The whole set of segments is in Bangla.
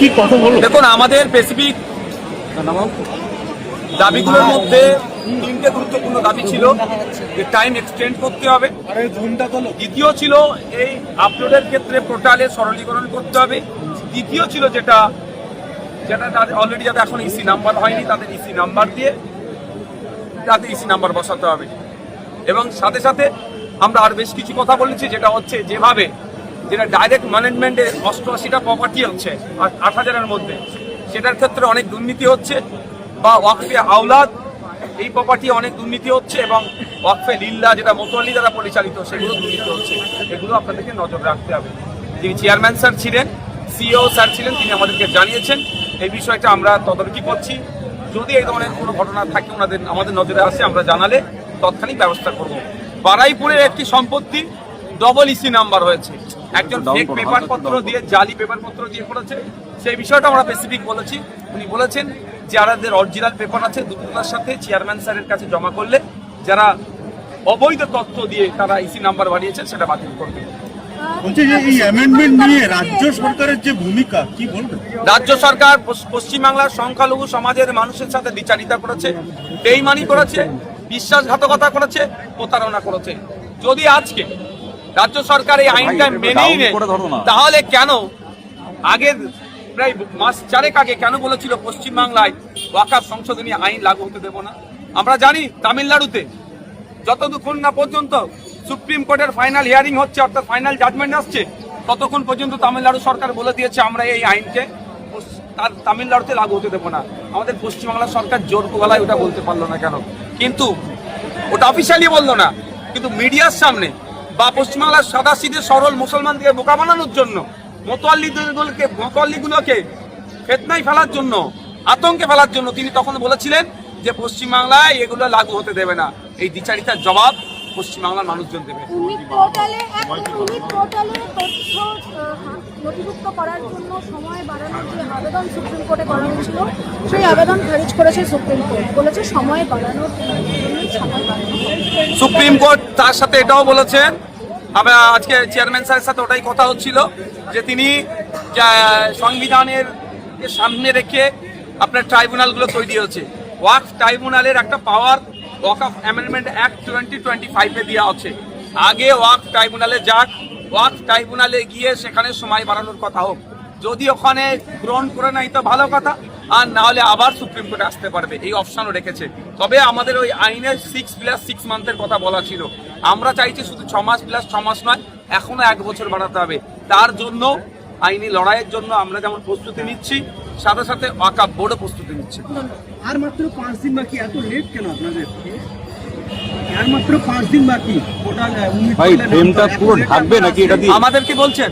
কি কথা বলো? দেখুন, আমাদের স্পেসিফিক দাবিগুলোর মধ্যে তিনটে গুরুত্বপূর্ণ দাবি ছিল, যে টাইম এক্সটেন্ড করতে হবে। দ্বিতীয় ছিল এই আপলোডের ক্ষেত্রে পোর্টালে সরলীকরণ করতে হবে। তৃতীয় ছিল যেটা যেটা তাদের অলরেডি যাতে এখন ইসি নাম্বার হয়নি, তাদের ইসি নাম্বার দিয়ে তাদের ইসি নাম্বার বসাতে হবে। এবং সাথে সাথে আমরা আর বেশ কিছু কথা বলেছি, যেটা হচ্ছে যেভাবে যেটা ডাইরেক্ট ম্যানেজমেন্টে অষ্টআশিটা প্রপার্টি হচ্ছে আট হাজারের মধ্যে। সেটার ক্ষেত্রে অনেক দুর্নীতি হচ্ছে, বা ওয়াকফে আওলাদ, এই প্রপার্টি অনেক দুর্নীতি হচ্ছে, এবং ওয়াকফে লিল্লা, যেটা মোতোয়ালি দ্বারা পরিচালিত, সেগুলো দুর্নীতি হচ্ছে। এগুলো আপনাদেরকে নজর রাখতে হবে। যিনি চেয়ারম্যান স্যার ছিলেন সিও স্যার ছিলেন, তিনি আমাদেরকে জানিয়েছেন। এই বিষয়টা আমরা তদারকি করছি। যদি এই ধরনের কোনো ঘটনা থাকে, ওনাদের আমাদের নজরে আসে, আমরা জানালে তৎক্ষণিক ব্যবস্থা করব। বারাইপুরের একটি সম্পত্তি ডবল ইসি নাম্বার হয়েছে। একজন ফেক পেপার পত্র দিয়ে জালি পেপার পত্র দিয়ে করেছে সেই বিষয়টা আমরা স্পেসিফিক বলেছি। উনি বলেছেন যারাদের অরিজিনাল পেপার আছে দ্রুততার সাথে চেয়ারম্যান স্যারের কাছে জমা করলে যারা অবৈধ তথ্য দিয়ে তারা ইসি নাম্বার বাড়িয়েছেন সেটা বাতিল করবে। বলছি যে এই অ্যামেন্ডমেন্ট নিয়ে রাজ্য সরকারের যে ভূমিকা কি বলবেন? রাজ্য সরকার পশ্চিমবাংলার সংখ্যালঘু সমাজের মানুষের সাথে বিচারিতা করেছে বেইমানি করেছে বিশ্বাসঘাতকতা করেছে প্রতারণা করেছে। যদি আজকে রাজ্য সরকার এই আইনটা মেনেই নেয়। তাহলে কেন? আগের প্রায় মাস চারেক আগে কেন বলেছিল পশ্চিমবাংলায় ওয়াকাফ সংশোধনী আইন লাগু হতে দেব না? আমরা জানি তামিলনাড়ুতে যতক্ষণ না পর্যন্ত সুপ্রিম কোর্টের ফাইনাল হিয়ারিং হচ্ছে অর্থাৎ ফাইনাল জাজমেন্ট আসছে ততক্ষণ পর্যন্ত তামিলনাড়ু সরকার বলে দিয়েছে আমরা এই আইনকে তার তামিলনাড়ুতে লাগু হতে দেবো না। আমাদের পশ্চিমবাংলার সরকার জোর গলায় ওটা বলতে পারল না কেন? কিন্তু ওটা অফিসিয়ালি বলল না কিন্তু মিডিয়ার সামনে বা পশ্চিমবাংলার সাদা সিধে সরল মুসলমানদেরকে বোকা বানানোর জন্য মোতোয়াল্লিগুলোকে মোতোয়াল্লিগুলোকে ফেতনায় ফেলার জন্য আতঙ্কে ফেলার জন্য তিনি তখন বলেছিলেন যে পশ্চিমবাংলায় এগুলো লাগু হতে দেবে না। এই দ্বিচারিতার জবাব পশ্চিমবাংলার মানুষজন দেবে। উনি পোর্টালে উনি পোর্টালে তথ্য আহ, নথিভুক্ত করার জন্য সময় বাড়ানোর যে আবেদন সুপ্রিম কোর্টে করা হয়েছিল সেই আবেদন খারিজ করেছে সুপ্রিম কোর্ট। বলেছে সময় বাড়ানোর জন্যই সময় বাড়ানো। সুপ্রিম কোর্ট তার সাথে এটাও বলেছেন আমরা আজকে চেয়ারম্যান স্যারের সাথে ওটাই কথা হচ্ছিল যে তিনি সংবিধানের সামনে রেখে আপনার ট্রাইব্যুনালগুলো তৈরি হচ্ছে। ওয়াক ট্রাইব্যুনালের একটা power waqf of amendment act twenty twenty ফাইভে দেওয়া আছে আগে ওয়াক ট্রাইব্যুনালে যাক, ওয়াক ট্রাইব্যুনালে গিয়ে সেখানে সময় বাড়ানোর কথা হোক। যদি ওখানে গ্রহণ করে নাই তো ভালো কথা, আর না হলে আবার সুপ্রিম কোর্টে আসতে পারবে, এই অপশনও রেখেছে। তবে আমাদের ওই আইনের সিক্স প্লাস সিক্স মান্থের কথা বলা ছিল। আমরা চাইছি শুধু ছ মাস প্লাস ছ মাস নয় এখনও এক বছর বাড়াতে হবে। তার জন্য আইনি লড়াইয়ের জন্য আমরা যেমন প্রস্তুতি নিচ্ছি সাথে সাথে ওয়াকাপ বোর্ডও প্রস্তুতি নিচ্ছে। আর মাত্র পাঁচ দিন বাকি এত লেট কেন আপনাদের? আর মাত্র পাঁচ দিন বাকি টোটাল ভাই ফ্রেমটা পুরো ঢাকবে নাকি এটা দিয়ে? আমাদের কি বলছেন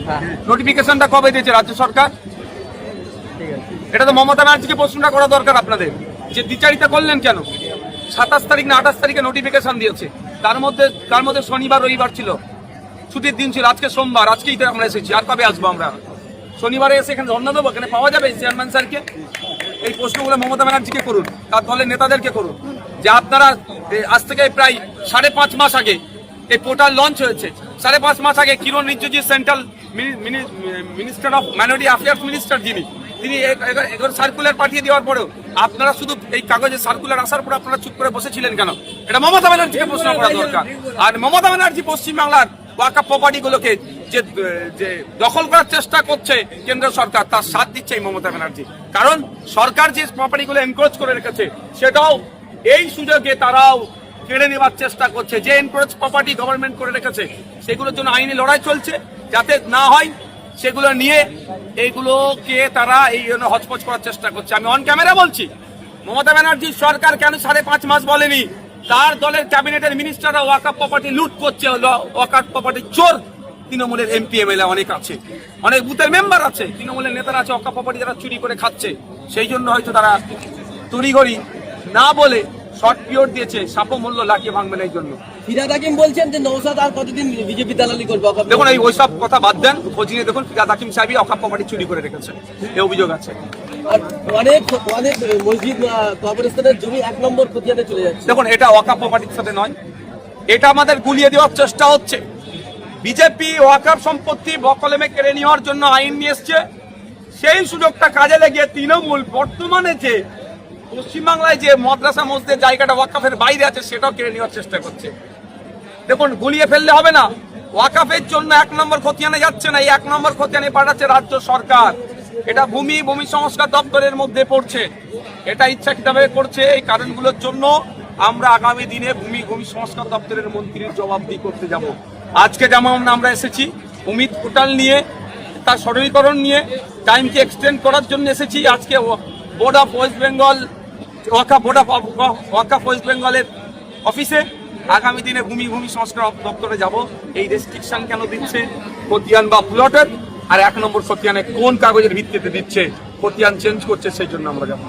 নোটিফিকেশনটা কবে দিয়েছে রাজ্য সরকার? এটা তো মমতা ব্যানার্জিকে প্রশ্নটা করা দরকার আপনাদের। যে দ্বিচারিতা করলেন কেন? সাতাশ তারিখ না আঠাশ তারিখে নোটিফিকেশন দিয়েছে। তার মধ্যে তার মধ্যে শনিবার, রবিবার ছিল। ছুটির দিন ছিল। আজকে সোমবার, আজকেই তো আমরা এসেছি। আর কবে আসব আমরা? শনিবারে এসে এখানে ধর্ণা দেবো? এখানে পাওয়া যাবে চেয়ারম্যান স্যারকে? এই প্রশ্নগুলো মমতা ব্যানার্জিকে করুন। তার দলের নেতাদেরকে করুন। যে আপনারা আজ থেকে প্রায় সাড়ে পাঁচ মাস আগে এই পোর্টাল লঞ্চ হয়েছে। সাড়ে পাঁচ মাস আগে Kiren Rijiju central minister of minority affairs minister যিনি তিনি এগুলো সার্কুলার পাঠিয়ে দেওয়ার পরেও আপনারা শুধু এই কাগজে সার্কুলার আসার পরে আপনারা চুপ করে বসেছিলেন কেন? এটা মমতা ব্যানার্জিকে প্রশ্ন করা দরকার। আর মমতা ব্যানার্জি পশ্চিমবাংলার ওয়াকা প্রপার্টিগুলোকে যে যে দখল করার চেষ্টা করছে কেন্দ্র সরকার, তার সাথ দিচ্ছে এই মমতা ব্যানার্জি। কারণ সরকার যে প্রপার্টিগুলো এনক্রোচ করে রেখেছে, সেটাও এই সুযোগে তারাও কেড়ে নেওয়ার চেষ্টা করছে। যে এনক্রোচ প্রপার্টি গভর্নমেন্ট করে রেখেছে, সেগুলোর জন্য আইনি লড়াই চলছে, যাতে না হয় সেগুলো নিয়ে এইগুলোকে তারা এই জন্য হচপচ করার চেষ্টা করছে। আমি অন ক্যামেরা বলছি, মমতা ব্যানার্জির সরকার কেন সাড়ে পাঁচ মাস বলেনি? তার দলের ক্যাবিনেটের মিনিস্টাররা ওয়াকাপ প্রপার্টি লুট করছে ওয়াকাপ প্রপার্টি চোর। তৃণমূলের এমপি এমএলএ অনেক আছে, অনেক বুথের মেম্বার আছে, তৃণমূলের নেতারা আছে ওয়াকাপ প্রপার্টি যারা চুরি করে খাচ্ছে। সেই জন্য হয়তো তারা তড়িঘড়ি না বলে শর্ট পিরিয়ড দিয়েছে সাপও মূল্য লাগিয়ে ভাঙবে না এই জন্য। ফিরাদ হাকিম বলছেন যে নৌসাদ আর কতদিন বিজেপি দালালি করবে দেখুন এই ওইসব কথা বাদ দেন খোঁজ নিয়ে দেখুন ফিরাদ হাকিম সাহেবই অকাপ প্রপার্টি চুরি করে রেখেছে। এই অভিযোগ আছে। অনেক অনেক মসজিদ আহ, কবরস্থানের জমি এক নম্বর খতিয়ানে চলে যাচ্ছে। দেখুন এটা সাথে নয়। এটা আমাদের গুলিয়ে দেওয়ার চেষ্টা হচ্ছে। বিজেপি ওয়াকাপ সম্পত্তি বকলেমে কেড়ে নেওয়ার জন্য আইন নিয়ে এসছে। সেই সুযোগটা কাজে লেগে তৃণমূল বর্তমানে যে পশ্চিমবাংলায় যে মাদ্রাসা মসজিদের জায়গাটা ওয়াকাফের বাইরে আছে, সেটাও কেড়ে নেওয়ার চেষ্টা করছে। দেখুন, গুলিয়ে ফেললে হবে না। ওয়াকাফের জন্য এক নম্বর খতিয়ানে যাচ্ছে না, এই এক নম্বর খতিয়ানে পাঠাচ্ছে রাজ্য সরকার। এটা ভূমি ভূমি সংস্কার দপ্তরের মধ্যে পড়ছে। এটা ইচ্ছাকৃতভাবে করছে, এই কারণগুলোর জন্য আমরা আগামী দিনে ভূমি ভূমি সংস্কার দপ্তরের মন্ত্রীর জবাবদিহি করতে যাব। আজকে যেমন আমরা এসেছি, অমিত পোর্টাল নিয়ে, তার সরলীকরণ নিয়ে, টাইমকে এক্সটেন্ড করার জন্য এসেছি। আজকে board of West Bengal waqf board of waqf West বেঙ্গলের অফিসে আগামী দিনে ভূমি ভূমি সংস্কার দপ্তরে যাব। এই রেস্ট্রিকশন কেন দিচ্ছে? খতিয়ান বা প্লটের আর এক নম্বর খতিয়ানে কোন কাগজের ভিত্তিতে দিচ্ছে? খতিয়ান চেঞ্জ করছে, সেই জন্য আমরা যাব।